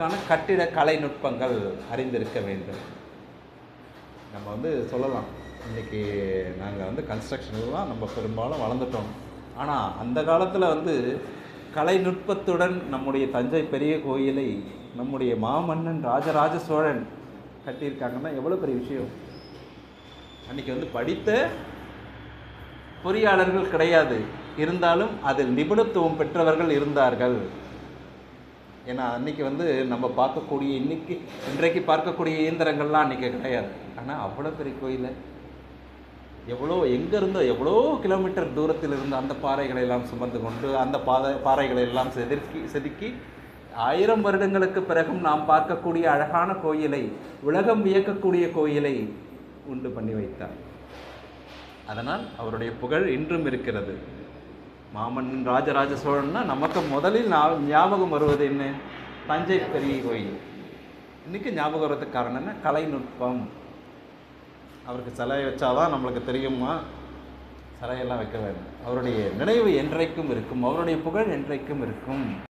கட்டிட கலை நுட்பங்கள் அறிந்திருக்க வேண்டும். நம்ம வந்து சொல்லலாம். இன்றைக்கி நாங்கள் வந்து கன்ஸ்ட்ரக்ஷன்லாம் நம்ம பெரும்பாலும் வளர்ந்துட்டோம். ஆனால் அந்த காலத்தில் வந்து கலைநுட்பத்துடன் நம்முடைய தஞ்சை பெரிய கோயிலை நம்முடைய மாமன்னன் ராஜராஜ சோழன் கட்டியிருக்காங்கன்னா எவ்வளோ பெரிய விஷயம்? அன்றைக்கி வந்து படித்த பொறியாளர்கள் கிடையாது. இருந்தாலும் அதில் நிபுணத்துவம் பெற்றவர்கள் இருந்தார்கள். ஏன்னா அன்றைக்கி வந்து நம்ம பார்க்கக்கூடிய இன்னைக்கு இன்றைக்கு பார்க்கக்கூடிய இயந்திரங்கள்லாம் அன்றைக்கி கிடையாது. ஆனால் அவ்வளோ பெரிய கோயில். எவ்வளோ எங்கேருந்தோ எவ்வளோ கிலோமீட்டர் தூரத்தில் இருந்து அந்த பாறைகளை எல்லாம் சுமந்து கொண்டு அந்த பாதை பாறைகளை எல்லாம் செதுக்கி செதுக்கி ஆயிரம் வருடங்களுக்கு பிறகும் நாம் பார்க்கக்கூடிய அழகான கோயிலை உலகம் வியக்கக்கூடிய கோயிலை உண்டு பண்ணி வைத்தார். அதனால் அவருடைய புகழ் இன்றும் இருக்கிறது. மாமன் ராஜராஜ சோழன்னா நமக்கு முதலில் ஞாபகம் வருவது என்ன? தஞ்சை பெரிய கோயில். இன்னைக்கு ஞாபகம் வர்றதுக்கு காரணம் என்ன? கலைநுட்பம் அவருக்கு சிலை வச்சாதான் நம்மளுக்கு தெரியுமா? சிலையெல்லாம் வைக்க வேண்டும். அவருடைய நினைவு என்றைக்கும் இருக்கும். அவருடைய புகழ் என்றைக்கும் இருக்கும்.